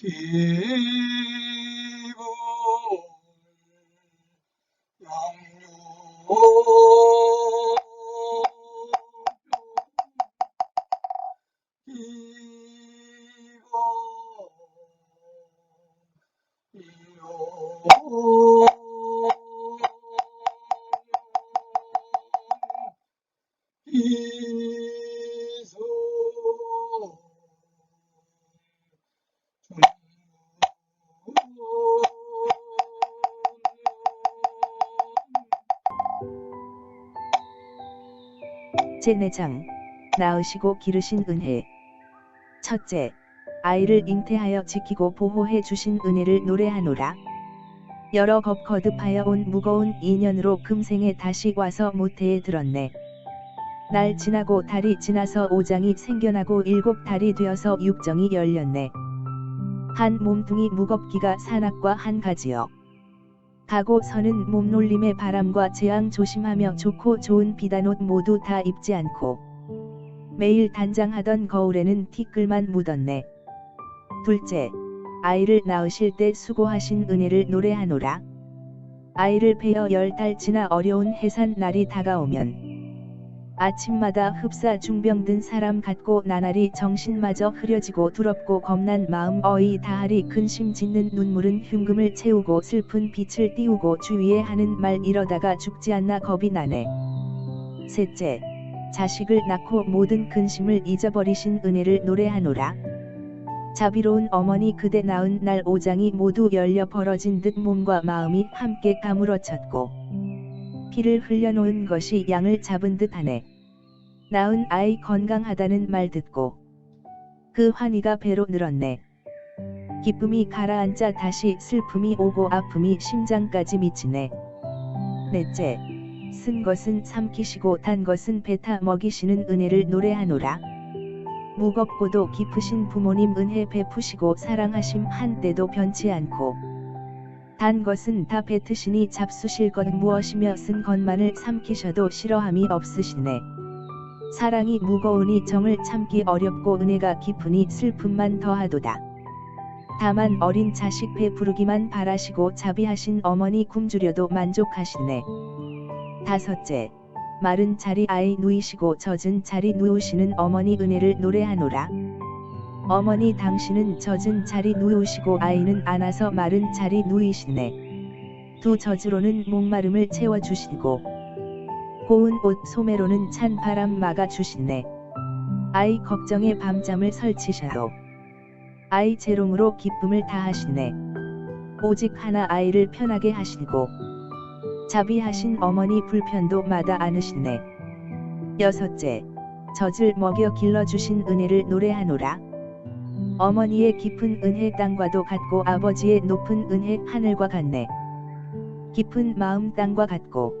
기분 양육 제4장 낳으시고 기르신 은혜 첫째, 아이를 잉태하여 지키고 보호해 주신 은혜를 노래하노라. 여러 겁 거듭하여 온 무거운 인연으로 금생에 다시 와서 모태에 들었네. 날 지나고 달이 지나서 오장이 생겨나고 일곱 달이 되어서 육정이 열렸네. 한 몸뚱이 무겁기가 산악과 한 가지여. 가고 서는 몸놀림의 바람과 재앙 조심하며 좋고 좋은 비단옷 모두 다 입지 않고 매일 단장하던 거울에는 티끌만 묻었네. 둘째, 아이를 낳으실 때 수고하신 은혜를 노래하노라. 아이를 베어 열 달 지나 어려운 해산 날이 다가오면 아침마다 흡사 중병 든 사람 같고 나날이 정신마저 흐려지고 두렵고 겁난 마음 어이 다하리 근심 짓는 눈물은 흉금을 채우고 슬픈 빛을 띄우고 주위에 하는 말 이러다가 죽지 않나 겁이 나네. 셋째, 자식을 낳고 모든 근심을 잊어버리신 은혜를 노래하노라. 자비로운 어머니 그대 낳은 날 오장이 모두 열려 벌어진 듯 몸과 마음이 함께 가물어쳤고 피를 흘려놓은 것이 양을 잡은 듯하네. 낳은 아이 건강하다는 말 듣고 그 환희가 배로 늘었네. 기쁨이 가라앉자 다시 슬픔이 오고 아픔이 심장까지 미치네. 넷째, 쓴 것은 삼키시고 단 것은 뱉어 먹이시는 은혜를 노래하노라. 무겁고도 깊으신 부모님 은혜 베푸시고 사랑하심 한때도 변치 않고 단 것은 다 뱉으시니 잡수실 것 무엇이며 쓴 것만을 삼키셔도 싫어함이 없으시네. 사랑이 무거우니 정을 참기 어렵고 은혜가 깊으니 슬픔만 더하도다. 다만 어린 자식 배부르기만 바라시고 자비하신 어머니 굶주려도 만족하시네. 다섯째, 마른 자리 아이 누이시고 젖은 자리 누우시는 어머니 은혜를 노래하노라. 어머니 당신은 젖은 자리 누우시고 아이는 안아서 마른 자리 누이시네. 두 젖으로는 목마름을 채워주시고 고운 옷 소매로는 찬 바람 막아주시네. 아이 걱정에 밤잠을 설치셔도 아이 재롱으로 기쁨을 다하시네. 오직 하나 아이를 편하게 하시고 자비하신 어머니 불편도 마다 않으시네. 여섯째, 젖을 먹여 길러주신 은혜를 노래하노라. 어머니의 깊은 은혜 땅과도 같고 아버지의 높은 은혜 하늘과 같네. 깊은 마음 땅과 같고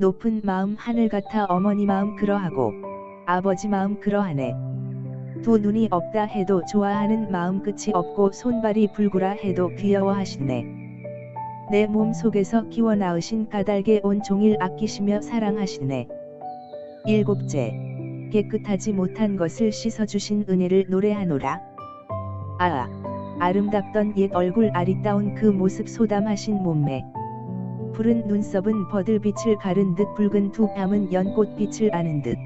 높은 마음 하늘 같아 어머니 마음 그러하고 아버지 마음 그러하네. 두 눈이 없다 해도 좋아하는 마음 끝이 없고 손발이 불구라 해도 귀여워하시네. 내 몸 속에서 키워 낳으신 까닭에 온종일 아끼시며 사랑하시네. 일곱째, 깨끗하지 못한 것을 씻어주신 은혜를 노래하노라. 아, 아름답던 옛 얼굴 아리따운 그 모습 소담하신 몸매. 푸른 눈썹은 버들빛을 가른 듯 붉은 두 뺨은 연꽃빛을 아는 듯.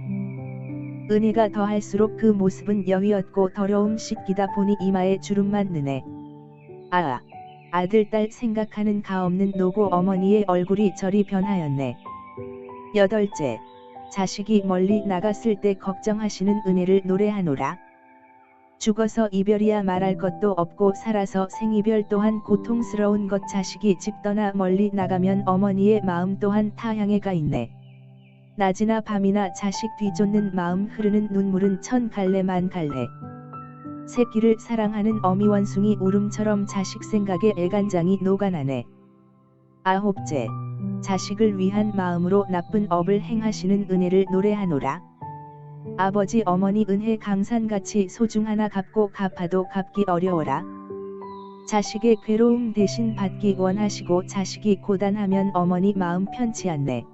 은혜가 더할수록 그 모습은 여위었고 더러움 씻기다 보니 이마에 주름만 느네. 아, 아들 딸 생각하는 가 없는 노고 어머니의 얼굴이 저리 변하였네. 여덟째, 자식이 멀리 나갔을 때 걱정하시는 은혜를 노래하노라. 죽어서 이별이야 말할 것도 없고 살아서 생이별 또한 고통스러운 것 자식이 집 떠나 멀리 나가면 어머니의 마음 또한 타향에 가 있네. 낮이나 밤이나 자식 뒤쫓는 마음 흐르는 눈물은 천 갈래 만 갈래. 새끼를 사랑하는 어미 원숭이 울음처럼 자식 생각에 애간장이 녹아나네. 아홉째, 자식을 위한 마음으로 나쁜 업을 행하시는 은혜를 노래하노라. 아버지 어머니 은혜 강산같이 소중하나 갚고 갚아도 갚기 어려워라. 자식의 괴로움 대신 받기 원하시고 자식이 고단하면 어머니 마음 편치 않네.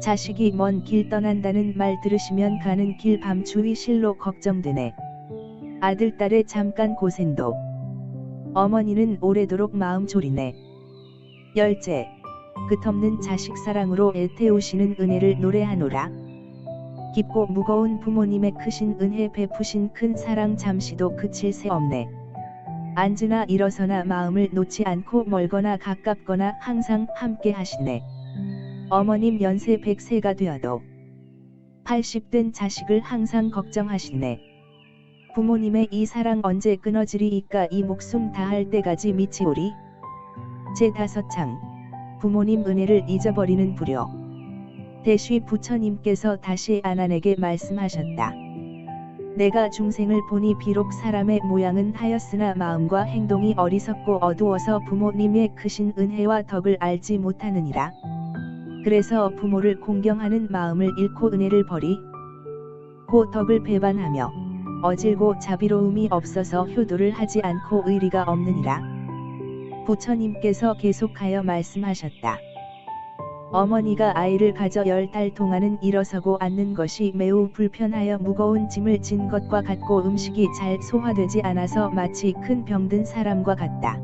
자식이 먼 길 떠난다는 말 들으시면 가는 길밤 주위 실로 걱정되네. 아들 딸의 잠깐 고생도 어머니는 오래도록 마음 졸이네. 열째, 끝없는 자식 사랑으로 애태우시는 은혜를 노래하노라. 깊고 무거운 부모님의 크신 은혜 베푸신 큰 사랑 잠시도 그칠 새 없네. 앉으나 일어서나 마음을 놓지 않고 멀거나 가깝거나 항상 함께 하시네. 어머님 연세 100세가 되어도 80된 자식을 항상 걱정하시네. 부모님의 이 사랑 언제 끊어지리이까 이 목숨 다할 때까지 미치오리. 제 다섯 장 부모님 은혜를 잊어버리는 불효. 대쉬 부처님께서 다시 아난에게 말씀하셨다. 내가 중생을 보니 비록 사람의 모양은 하였으나 마음과 행동이 어리석고 어두워서 부모님의 크신 은혜와 덕을 알지 못하느니라. 그래서 부모를 공경하는 마음을 잃고 은혜를 버리 고 덕을 배반하며 어질고 자비로움이 없어서 효도를 하지 않고 의리가 없느니라. 부처님께서 계속하여 말씀하셨다. 어머니가 아이를 가져 열 달 동안은 일어서고 앉는 것이 매우 불편하여 무거운 짐을 진 것과 같고 음식이 잘 소화되지 않아서 마치 큰 병든 사람과 같다.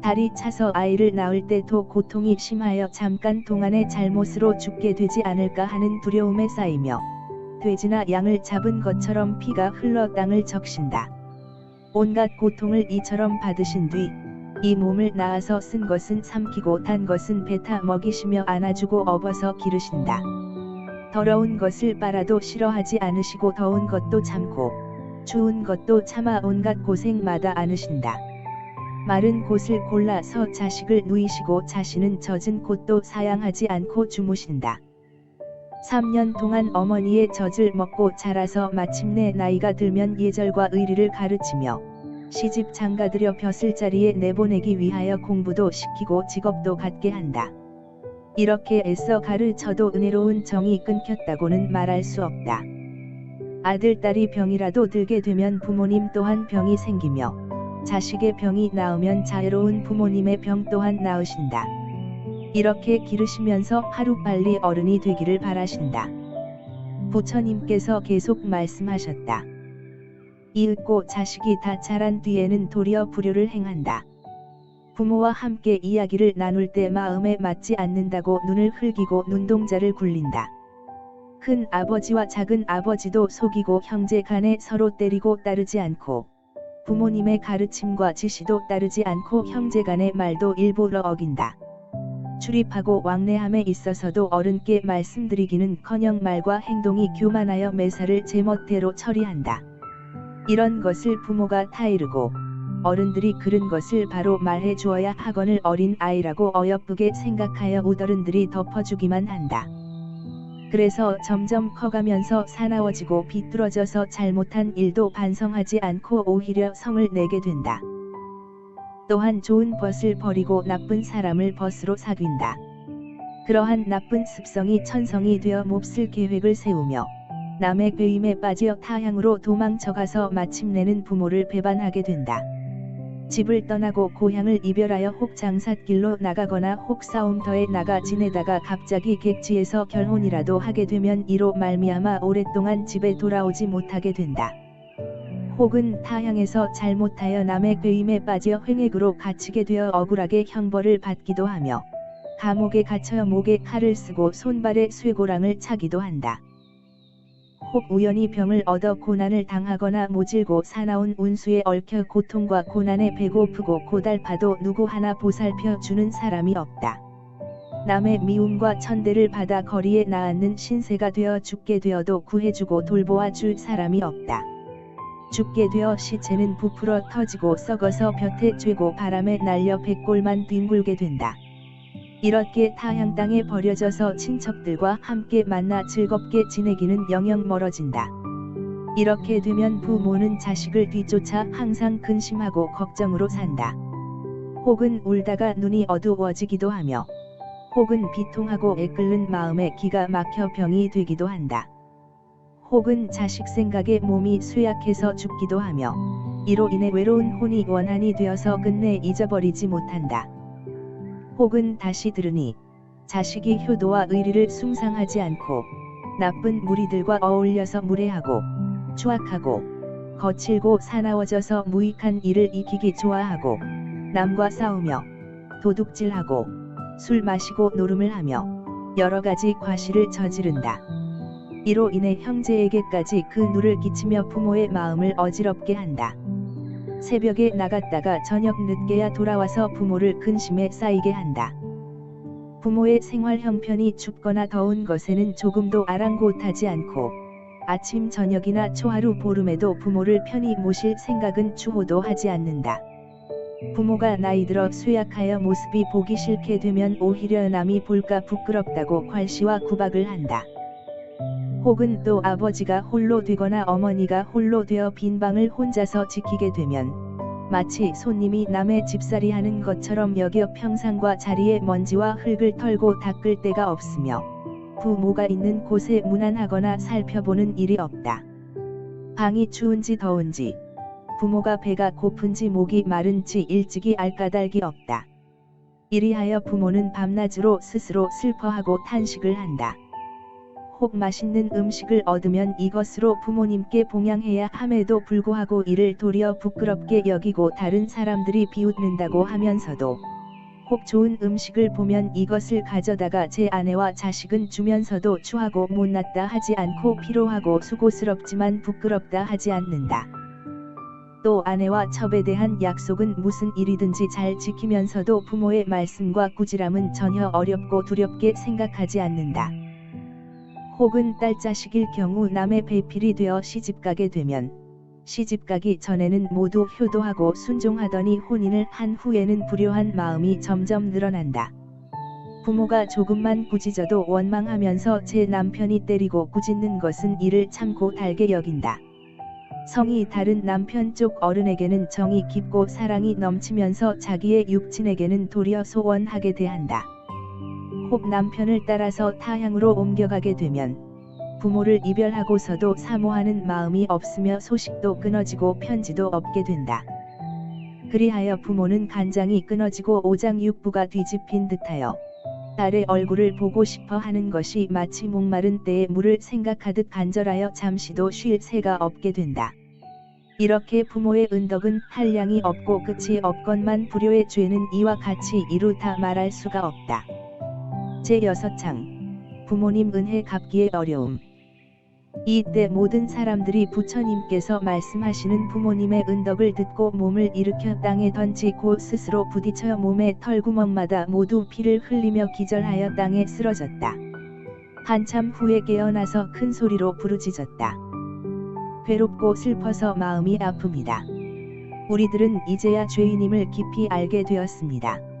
다리 차서 아이를 낳을 때도 고통이 심하여 잠깐 동안의 잘못으로 죽게 되지 않을까 하는 두려움에 쌓이며 돼지나 양을 잡은 것처럼 피가 흘러 땅을 적신다. 온갖 고통을 이처럼 받으신 뒤 이 몸을 낳아서 쓴 것은 삼키고 단 것은 뱉어 먹이시며 안아주고 업어서 기르신다. 더러운 것을 빨아도 싫어하지 않으시고 더운 것도 참고 추운 것도 참아 온갖 고생마다 안으신다. 마른 곳을 골라서 자식을 누이시고 자신은 젖은 곳도 사양하지 않고 주무신다. 3년 동안 어머니의 젖을 먹고 자라서 마침내 나이가 들면 예절과 의리를 가르치며 시집 장가들여 벼슬 자리에 내보내기 위하여 공부도 시키고 직업도 갖게 한다. 이렇게 애써 가르쳐도 은혜로운 정이 끊겼다고는 말할 수 없다. 아들, 딸이 병이라도 들게 되면 부모님 또한 병이 생기며 자식의 병이 나으면 자애로운 부모님의 병 또한 나으신다. 이렇게 기르시면서 하루빨리 어른이 되기를 바라신다. 부처님께서 계속 말씀하셨다. 이윽고 자식이 다 자란 뒤에는 도리어 불효를 행한다. 부모와 함께 이야기를 나눌 때 마음에 맞지 않는다고 눈을 흘기고 눈동자를 굴린다. 큰 아버지와 작은 아버지도 속이고 형제 간에 서로 때리고 따르지 않고 부모님의 가르침과 지시도 따르지 않고 형제 간의 말도 일부러 어긴다. 출입하고 왕래함에 있어서도 어른께 말씀드리기는 커녕 말과 행동이 교만하여 매사를 제멋대로 처리한다. 이런 것을 부모가 타이르고 어른들이 그른 것을 바로 말해 주어야 하거늘 어린 아이라고 어여쁘게 생각하여 우더른들이 덮어주기만 한다. 그래서 점점 커가면서 사나워지고 비뚤어져서 잘못한 일도 반성하지 않고 오히려 성을 내게 된다. 또한 좋은 벗을 버리고 나쁜 사람을 벗으로 사귄다. 그러한 나쁜 습성이 천성이 되어 몹쓸 계획을 세우며 남의 괴임에 빠져 타향으로 도망쳐가서 마침내는 부모를 배반하게 된다. 집을 떠나고 고향을 이별하여 혹 장삿길로 나가거나 혹 싸움터에 나가 지내다가 갑자기 객지에서 결혼이라도 하게 되면 이로 말미암아 오랫동안 집에 돌아오지 못하게 된다. 혹은 타향에서 잘못하여 남의 괴임에 빠져 횡액으로 갇히게 되어 억울하게 형벌을 받기도 하며 감옥에 갇혀 목에 칼을 쓰고 손발에 쇠고랑을 차기도 한다. 혹 우연히 병을 얻어 고난을 당하거나 모질고 사나운 운수에 얽혀 고통과 고난에 배고프고 고달파도 누구 하나 보살펴 주는 사람이 없다. 남의 미움과 천대를 받아 거리에 나앉는 신세가 되어 죽게 되어도 구해주고 돌보아 줄 사람이 없다. 죽게 되어 시체는 부풀어 터지고 썩어서 볕에 쬐고 바람에 날려 백골만 뒹굴게 된다. 이렇게 타향 땅에 버려져서 친척들과 함께 만나 즐겁게 지내기는 영영 멀어진다. 이렇게 되면 부모는 자식을 뒤쫓아 항상 근심하고 걱정으로 산다. 혹은 울다가 눈이 어두워지기도 하며, 혹은 비통하고 애끓는 마음에 기가 막혀 병이 되기도 한다. 혹은 자식 생각에 몸이 쇠약해서 죽기도 하며, 이로 인해 외로운 혼이 원한이 되어서 끝내 잊어버리지 못한다. 혹은 다시 들으니 자식이 효도와 의리를 숭상하지 않고 나쁜 무리들과 어울려서 무례하고 추악하고 거칠고 사나워져서 무익한 일을 익히기 좋아하고 남과 싸우며 도둑질하고 술 마시고 노름을 하며 여러 가지 과실을 저지른다. 이로 인해 형제에게까지 그 누를 끼치며 부모의 마음을 어지럽게 한다. 새벽에 나갔다가 저녁 늦게야 돌아와서 부모를 근심에 쌓이게 한다. 부모의 생활 형편이 춥거나 더운 것에는 조금도 아랑곳하지 않고 아침 저녁이나 초하루 보름에도 부모를 편히 모실 생각은 추호도 하지 않는다. 부모가 나이 들어 쇠약하여 모습이 보기 싫게 되면 오히려 남이 볼까 부끄럽다고 괄시와 구박을 한다. 혹은 또 아버지가 홀로 되거나 어머니가 홀로 되어 빈 방을 혼자서 지키게 되면 마치 손님이 남의 집살이 하는 것처럼 여겨 평상과 자리에 먼지와 흙을 털고 닦을 데가 없으며 부모가 있는 곳에 무난하거나 살펴보는 일이 없다. 방이 추운지 더운지 부모가 배가 고픈지 목이 마른지 일찍이 알 까닭이 없다. 이리하여 부모는 밤낮으로 스스로 슬퍼하고 탄식을 한다. 혹 맛있는 음식을 얻으면 이것으로 부모님께 봉양해야 함에도 불구하고 이를 도리어 부끄럽게 여기고 다른 사람들이 비웃는다고 하면서도 혹 좋은 음식을 보면 이것을 가져다가 제 아내와 자식은 주면서도 추하고 못났다 하지 않고 피로하고 수고스럽지만 부끄럽다 하지 않는다. 또 아내와 첩에 대한 약속은 무슨 일이든지 잘 지키면서도 부모의 말씀과 꾸지람은 전혀 어렵고 두렵게 생각하지 않는다. 혹은 딸 자식일 경우 남의 배필이 되어 시집가게 되면 시집가기 전에는 모두 효도하고 순종하더니 혼인을 한 후에는 불효한 마음이 점점 늘어난다. 부모가 조금만 꾸짖어도 원망하면서 제 남편이 때리고 꾸짖는 것은 이를 참고 달게 여긴다. 성이 다른 남편 쪽 어른에게는 정이 깊고 사랑이 넘치면서 자기의 육친에게는 도리어 소원하게 대한다. 혹 남편을 따라서 타향으로 옮겨가게 되면 부모를 이별하고서도 사모하는 마음이 없으며 소식도 끊어지고 편지도 없게 된다. 그리하여 부모는 간장이 끊어지고 오장육부가 뒤집힌 듯하여 딸의 얼굴을 보고 싶어 하는 것이 마치 목마른 때에 물을 생각하듯 간절하여 잠시도 쉴 새가 없게 된다. 이렇게 부모의 은덕은 한량이 없고 끝이 없건만 불효의 죄는 이와 같이 이루 다 말할 수가 없다. 제6창 부모님 은혜 갚기의 어려움 이때 모든 사람들이 부처님께서 말씀하시는 부모님의 은덕을 듣고 몸을 일으켜 땅에 던지고 스스로 부딪혀 몸의 털구멍마다 모두 피를 흘리며 기절하여 땅에 쓰러졌다. 한참 후에 깨어나서 큰 소리로 부르짖었다. 괴롭고 슬퍼서 마음이 아픕니다. 우리들은 이제야 죄인임을 깊이 알게 되었습니다.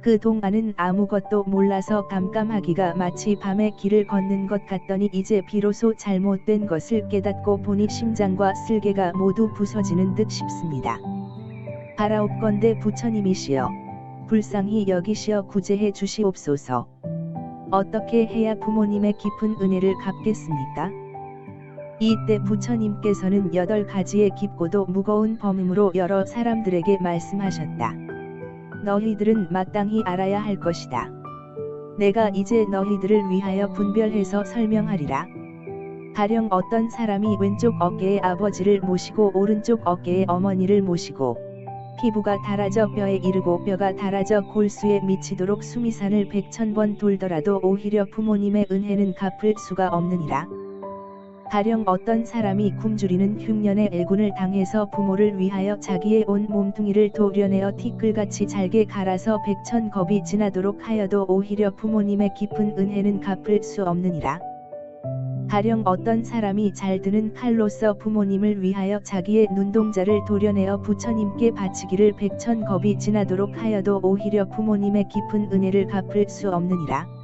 그 동안은 아무것도 몰라서 깜깜하기가 마치 밤에 길을 걷는 것 같더니 이제 비로소 잘못된 것을 깨닫고 보니 심장과 쓸개가 모두 부서지는 듯 싶습니다. 바라옵건대 부처님이시여 불쌍히 여기시어 구제해 주시옵소서. 어떻게 해야 부모님의 깊은 은혜를 갚겠습니까? 이때 부처님께서는 여덟 가지의 깊고도 무거운 범음으로 여러 사람들에게 말씀하셨다. 너희들은 마땅히 알아야 할 것이다. 내가 이제 너희들을 위하여 분별해서 설명하리라. 가령 어떤 사람이 왼쪽 어깨에 아버지를 모시고 오른쪽 어깨에 어머니를 모시고 피부가 닳아져 뼈에 이르고 뼈가 닳아져 골수에 미치도록 수미산을 백천 번 돌더라도 오히려 부모님의 은혜는 갚을 수가 없느니라. 가령 어떤 사람이 굶주리는 흉년의 애군을 당해서 부모를 위하여 자기의 온 몸뚱이를 도려내어 티끌같이 잘게 갈아서 백천 겁이 지나도록 하여도 오히려 부모님의 깊은 은혜는 갚을 수 없느니라. 가령 어떤 사람이 잘 드는 칼로서 부모님을 위하여 자기의 눈동자를 도려내어 부처님께 바치기를 백천 겁이 지나도록 하여도 오히려 부모님의 깊은 은혜를 갚을 수 없느니라.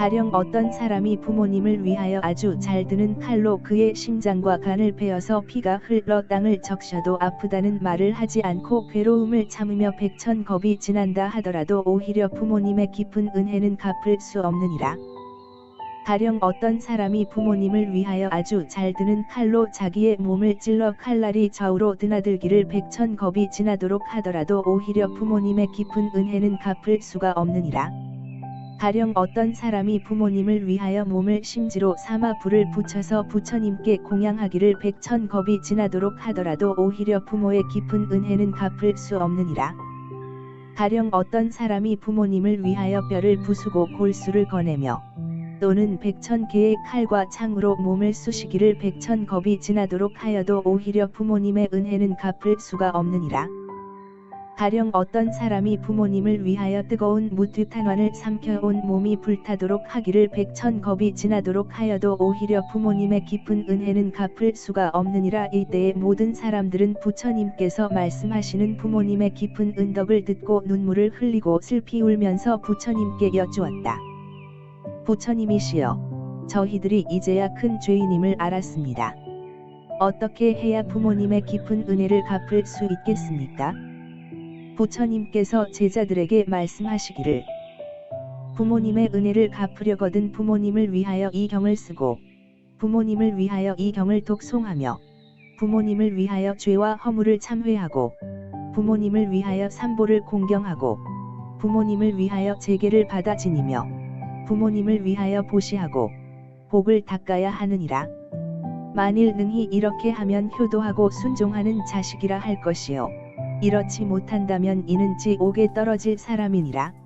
가령 어떤 사람이 부모님을 위하여 아주 잘 드는 칼로 그의 심장과 간을 베어서 피가 흘러 땅을 적셔도 아프다는 말을 하지 않고 괴로움을 참으며 백천 겁이 지난다 하더라도 오히려 부모님의 깊은 은혜는 갚을 수 없느니라. 가령 어떤 사람이 부모님을 위하여 아주 잘 드는 칼로 자기의 몸을 찔러 칼날이 좌우로 드나들기를 백천 겁이 지나도록 하더라도 오히려 부모님의 깊은 은혜는 갚을 수가 없느니라. 가령 어떤 사람이 부모님을 위하여 몸을 심지로 삼아 불을 붙여서 부처님께 공양하기를 백천 겁이 지나도록 하더라도 오히려 부모의 깊은 은혜는 갚을 수 없느니라. 가령 어떤 사람이 부모님을 위하여 뼈를 부수고 골수를 거내며 또는 백천 개의 칼과 창으로 몸을 쑤시기를 백천 겁이 지나도록 하여도 오히려 부모님의 은혜는 갚을 수가 없느니라. 가령 어떤 사람이 부모님을 위하여 뜨거운 무뒷탄환을 삼켜온 몸이 불타도록 하기를 백천 겁이 지나도록 하여도 오히려 부모님의 깊은 은혜는 갚을 수가 없느니라 이때의 모든 사람들은 부처님께서 말씀하시는 부모님의 깊은 은덕을 듣고 눈물을 흘리고 슬피 울면서 부처님께 여쭈었다. 부처님이시여, 저희들이 이제야 큰 죄인임을 알았습니다. 어떻게 해야 부모님의 깊은 은혜를 갚을 수 있겠습니까? 부처님께서 제자들에게 말씀하시기를 부모님의 은혜를 갚으려거든 부모님을 위하여 이 경을 쓰고 부모님을 위하여 이 경을 독송하며 부모님을 위하여 죄와 허물을 참회하고 부모님을 위하여 삼보를 공경하고 부모님을 위하여 제계를 받아 지니며 부모님을 위하여 보시하고 복을 닦아야 하느니라. 만일 능히 이렇게 하면 효도하고 순종하는 자식이라 할 것이요. 이렇지 못한다면 이는 지옥에 떨어질 사람이니라.